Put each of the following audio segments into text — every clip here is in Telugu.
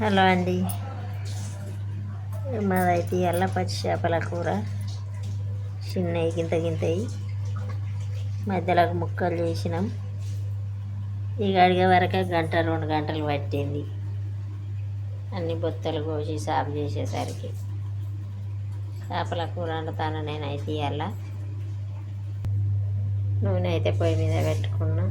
హలో అండి. మాదైతే ఎల్ల పచ్చి చేపల కూర. చిన్నవి గింత గింతయి. మధ్యలోకి ముక్కలు చేసినాం. ఇక అడిగే వరకు గంట రెండు గంటలు పట్టింది. అన్ని బొత్తలు కోసి సాపు చేసేసరికి. చేపల కూర వండుతాను నేనైతే ఇవాళ నూనె అయితే పొయ్యి మీద పెట్టుకున్నా.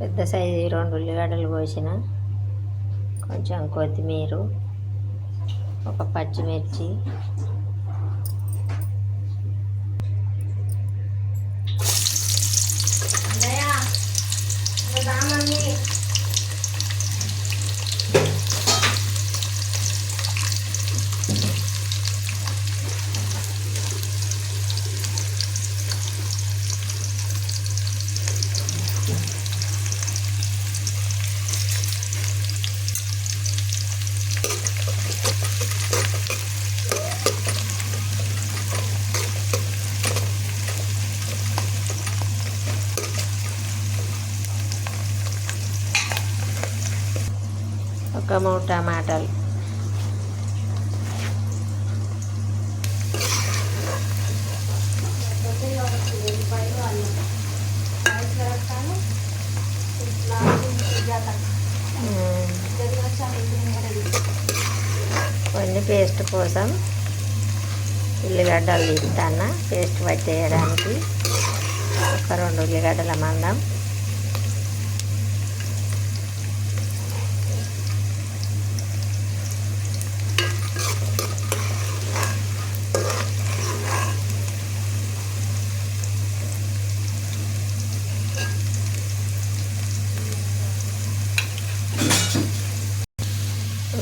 పెద్ద సైజు రెండు ఉల్లిగడ్డలు కోసిన. కొంచెం కొత్తిమీర ఒక పచ్చిమిర్చి ఒక మూడు టమాటాలు. ఉమ్, కొన్ని పేస్ట్ కోసం ఉల్లిగడ్డలు తీస్తాను పేస్ట్ పట్టేయడానికి. ఒక రెండు ఉల్లిగడ్డల మందం.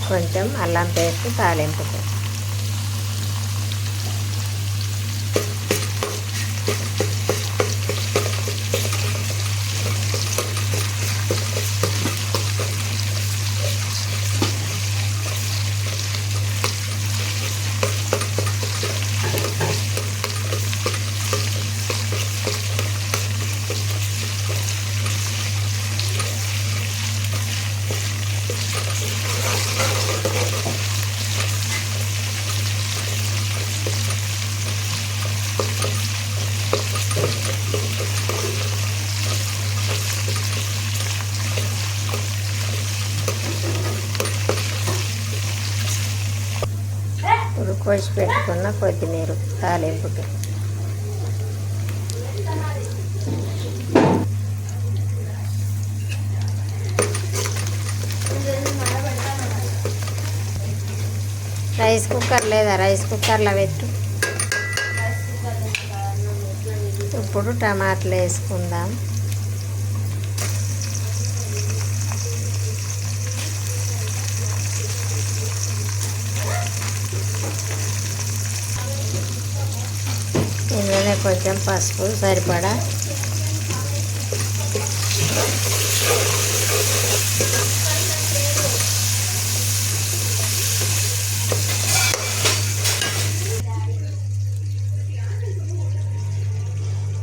కొంచెం అల్లం పేస్ట్ తాలింపుకు ఇప్పుడు కోసి పెట్టుకున్న కొత్తిమీర తాలింపుకి. రైస్ కుక్కర్ లేదా? రైస్ కుక్కర్లో పెట్టు. ఇప్పుడు టమాటాలు వేసుకుందాం ఇందులోనే కొంచెం పసుపు సరిపడా.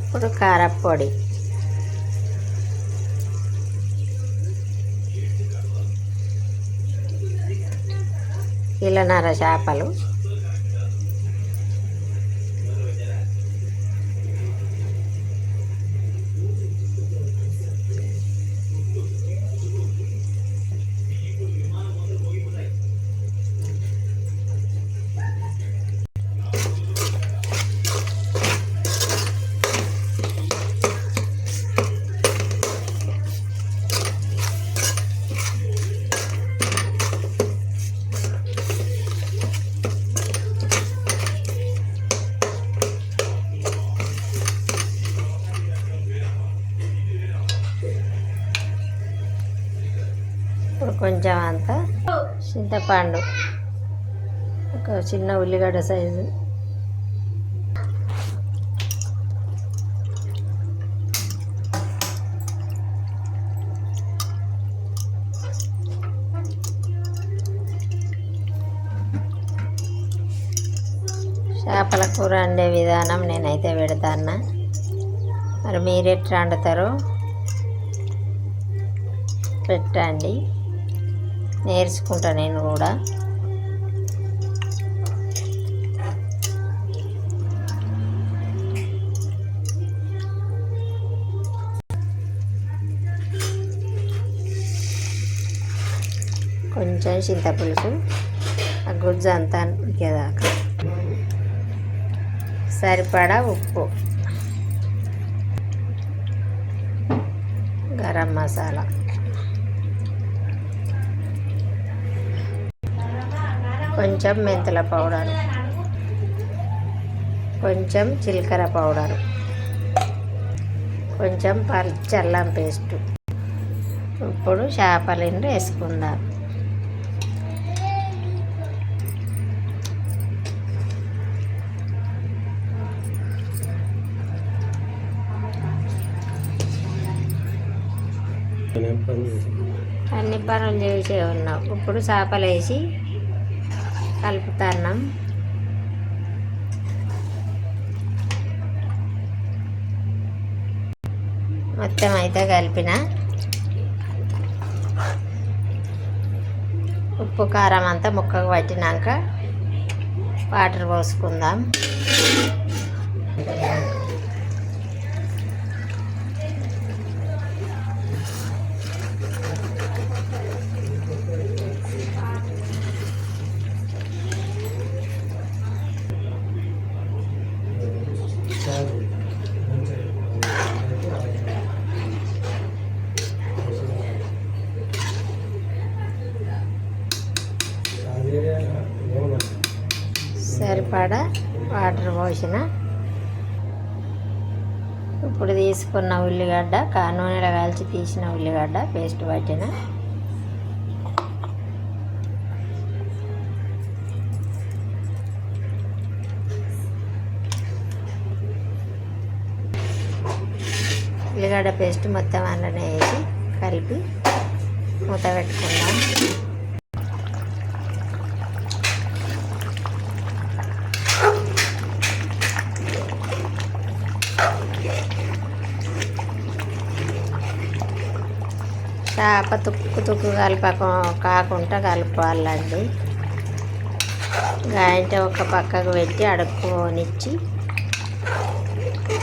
ఇప్పుడు కారప్పొడి. కిలోన్నర చేపలు. ఇప్పుడు కొంచెం అంత చింతపండు. ఒక చిన్న ఉల్లిగడ్డ సైజు. చేపల కూర వండే విధానం నేనైతే పెడతాను మరి మీరు ఎట్లా వండుతారో. పెట్టండి. నేర్చుకుంటా నేను కూడా. కొంచెం చింతపులుసు ఆ గుజ్జు అంతా ఉడికేదాకా. సరిపడా ఉప్పు. గరం మసాలా. కొంచెం మెంతుల పౌడర్. కొంచెం జీలకర్ర పౌడర్. కొంచెం పల్చి అల్లం పేస్టు. ఇప్పుడు చేపలను వేసుకుందాం. అన్ని పనులు చేసే ఉన్నాం. ఇప్పుడు చేపలు వేసి కలుపుతున్నాం. మొత్తం అయితే కలిపిన. ఉప్పు కారం అంతా ముక్కకు పట్టినాక వాటర్ పోసుకుందాం. సరిపడా వాటర్ పోసిన. ఇప్పుడు తీసుకున్న ఉల్లిగడ్డ నూనెలో కాల్చి తీసిన ఉల్లిగడ్డ పేస్ట్ పట్టిన. ఉల్లిగడ్డ పేస్ట్ మొత్తం అందులోనే వేసి కలిపి మూత పెట్టుకుందాం. చేప తుక్కు తుక్కు కలపక కాకుండా కలపాలండి. గాయంటే ఒక పక్కకు పెట్టి అడుక్కోనిచ్చి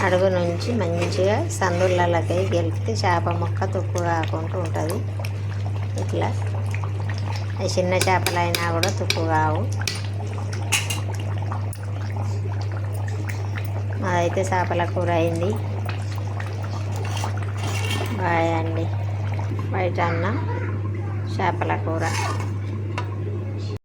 అడుగు నుంచి మంచిగా సందులకి గెలిపితే చేప మొక్క తుక్కు కాకుండా ఉంటుంది. ఇట్లా. చిన్న చేపలైనా కూడా తుక్కు కావు. మాదైతే చేపల కూర అయింది. బాయ్ అండి. బయట అన్నం చేపల కూర